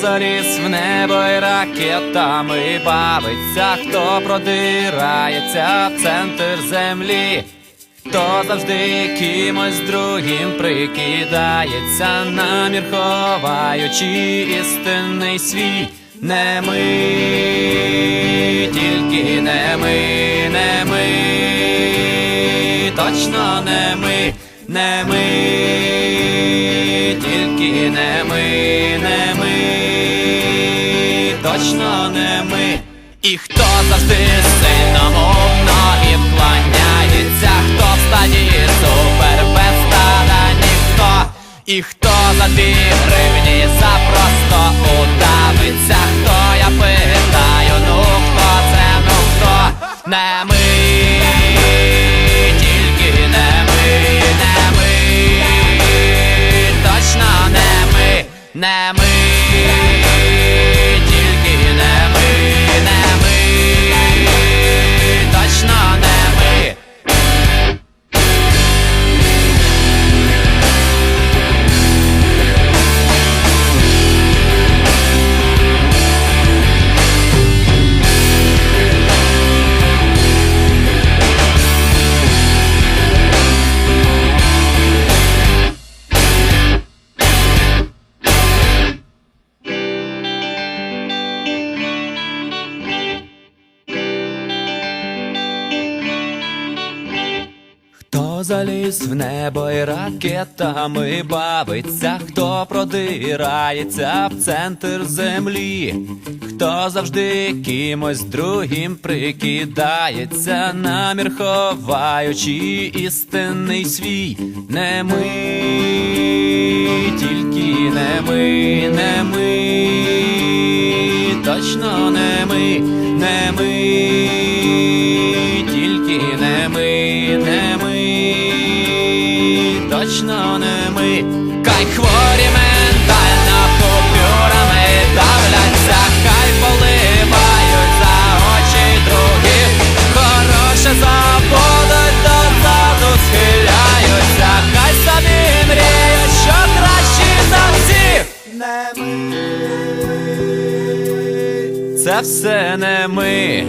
заліз в небо і ракетами бавиться, хто продирається в центр землі, хто завжди кимось другим прикидається, намір ховаючи істинний свій. Не ми, тільки не ми, не ми, точно не ми, не ми, тільки не ми, не ми, точно не ми. І хто завжди сильно мовно і вклоняється, хто в стадії супер без стада ніхто. І хто за дві гривні запросто удавиться, хто я питаю, ну хто це, ну хто не ми, не ми, точно не ми, не ми, Заліз в небо і ракетами бавиться, хто продирається в центр землі, хто завжди кимось другим прикидається, намір ховаючи істинний свій, не ми, тільки не ми, не ми, точно не ми, не ми, точно не ми. Хай хворі ментально купюрами давляться, хай поливають за очі других. Хороше забудуть, дозаду схиляються, хай собі мріють, що кращі за всіх. Не ми. Це все не ми.